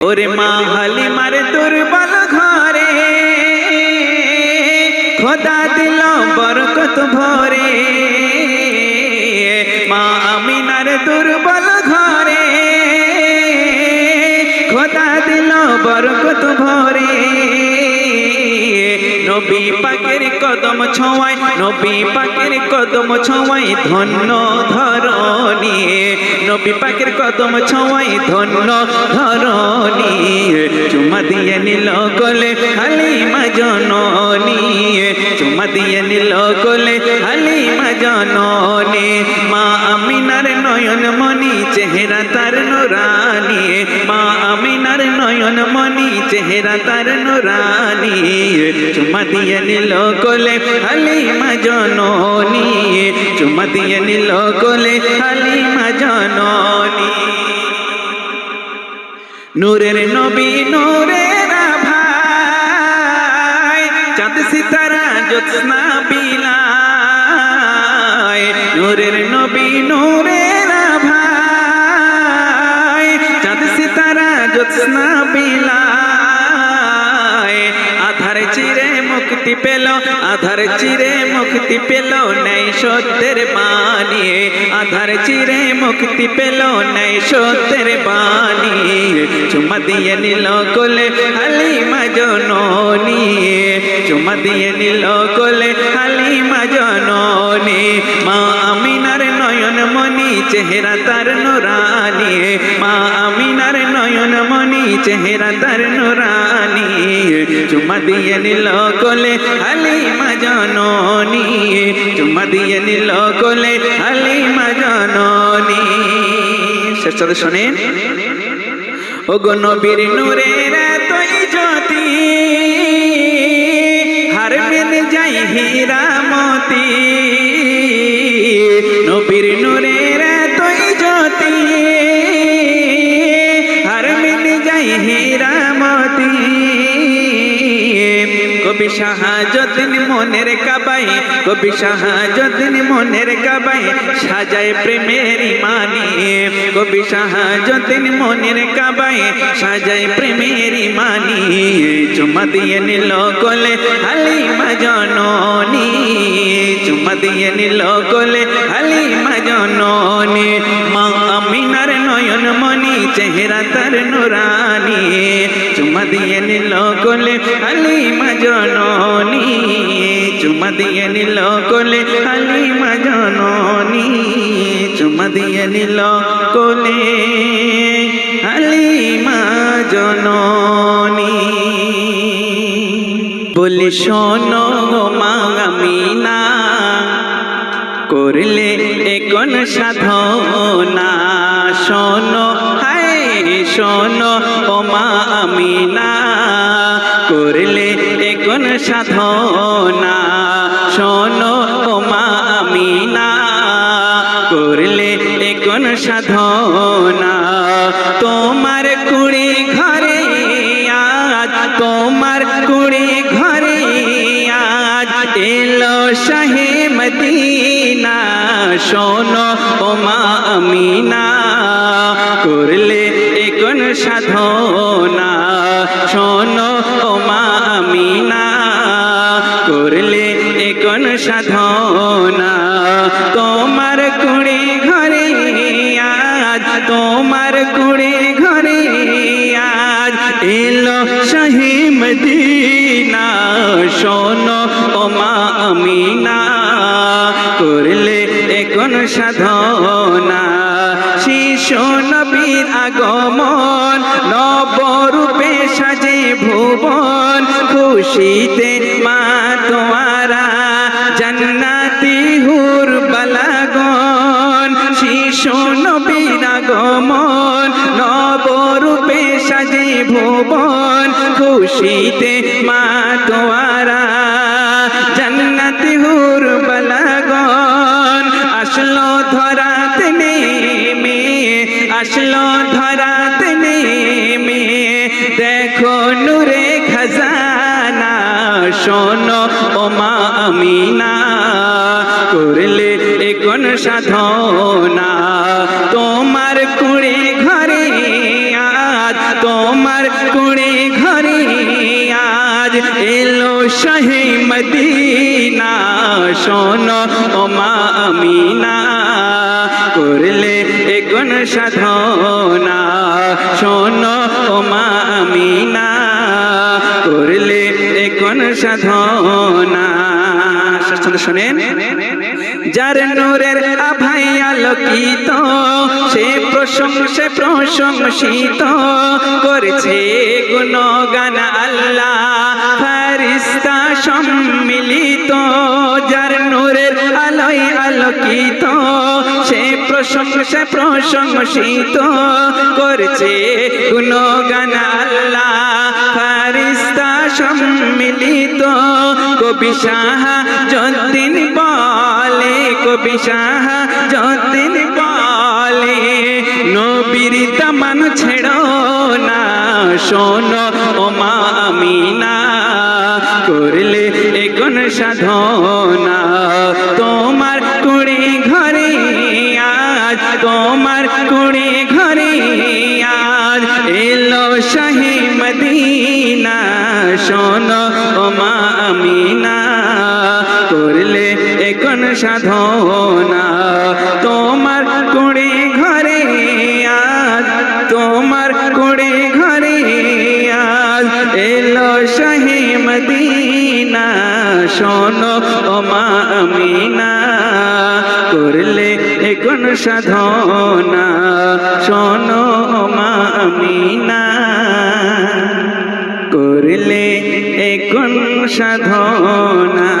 ওরে মা হালিমার দুর্বল ঘরে, খোদা দিল বরকত ভরে। মা আমিনার দুর্বল ঘরে, খোদা দিল বরকত ভরে। নবী পাকের কদম ছোঁয়ায়, নবী পাকের কদম ছোঁয়ায় ধন্য ধরণী। নবী পাকের কদম ছোঁয়ায় ধন্য ধরণী। চুমা দিয়ে নিল কোলে হালিমা জননী। চুমা দিয়ে নিল চেহারা তার নুরানি চুমা দিয়ে নিল কোলে হালিমা জননী চুমা দিয়ে নিল কোলে হালিমা জননী নূরের নবী নূরের ভাই চাঁদ সিতারা জ্যোৎস্না বিলায় নূরের নবী নূরের ভাই চাঁদ সিতারা জ্যোৎস্না বিলায় চিরে মুক্তি পেল, আধার চিরে মুক্তি পেল নাই সত্যের বাণী। আধার চিরে মুক্তি পেল নাই সত্যের বাণী। চুমা দিয়ে নিল কোলে হালিমা জননী। চুমা দিয়ে নিল কোলে নয়ন মনি চেহারা তার নুরানি। মা আমিনার নয়ন মনি চেহারা তার নুরানি। চুমা দিয়ে নিল কোলে হালিমা জননী। চুমা দিয়ে নিল কোলে হালিমা জননী। শেষ সাথে ও গো নবীর নূরের তুই জ্যোতি, হার মেনে যাই হীরামতি। নবীর নূরের তুই জ্যোতি। হার মেনে যাই হীরামতি কবি শাহাজদিন মনের কাবাই কবি শাহাজদিন মনের কাবাই সাজায় প্রেমের মানি কবি শাহাজদিন মনের কাবাই সাজায় প্রেমের মানি চুমা দিয়ে নিল কোলে হালিমা জননী। চুমা দিয়ে নিল কোলে জননী মা আমিনার নয়ন মনি চেহারা তার নুরানি। চুমা দিয়ে নিল কোলে হালিমা জননী। চুমা দিয়ে নিল কোলে হালিমা জননী। চুমা দিয়ে নিল কোলে হালিমা জননী। বলি, শোনো মা আমিনা, করলে এখন সাধনা শোনো, হায় শোনো, ও মা আমিনা। করলে এখন সাধনা শোনো, ও মা করলে এখন সাধনা তোমার কুড়ি ঘরে আজ, তোমার কুড়ি ঘরে আজ এলো শাহে মদিনা। শোনো, ও মা আমিনা, করলে এখন সাধনা? শোনো, ও মা আমিনা, করলে এখন সাধনা? তোমার কুড়ি ঘরে আজ, তোমার কুড়ি ঘরে আজ এলো শাহি মদিনা। শোনো, ও মা আমিনা, করলে এখন সাধনা। শিশু নবীর আগমন, নবরূপে সাজে ভুবন। খুশিতে মা তোমারা জান্নাতি হুর বালাগন শিশু নবীর আগমন, নবরূপে সাজে ভুবন। খুশিতে মা তোমারা আসলো ধরাত নেমে। দেখো নূরে খাজানা, শোনো ও মা আমিনা। করলে এখন সাধনা? তোমার কুড়ি ঘরে আজ, তোমার কুড়ি ঘরে আজ এলো শাহে মদিনা। শোনো ও মা আমিনা। করলে এ গুণ সাধনা। শোনো মা আমিনা, করলে এ গুণ সাধনা। শোনেন, যার নূরের আভাই আলোকিত, সে প্রশংসে প্রশংসিত, করেছে গুণগান আল্লাহ, ফারিস্তা প্রশংসে প্রশংসিত করেছে গুণগান আল্লাহ। ফারিস্তা সম্মিলিত। কবি সাহা যদিন বলে, কবি সাহা যদিন বলে, নবীর দামান ছেড়ো না, শোনো ও মা আমিনা, করলে এখন সাধনা। তোমার তোমার কুড়ি ঘরে আজ এলো শাহী মদিনা। শোনো ও মা আমিনা, করলে এখন সাধনা। তোমার কুড়ি ঘরে আজ, তোমার কুড়ি ঘরে আজ এলো শাহী মদিনা। শোনো ও মা আমিনা এখন সাধনা শোনো মা আমিনা। করলে এখন সাধনা।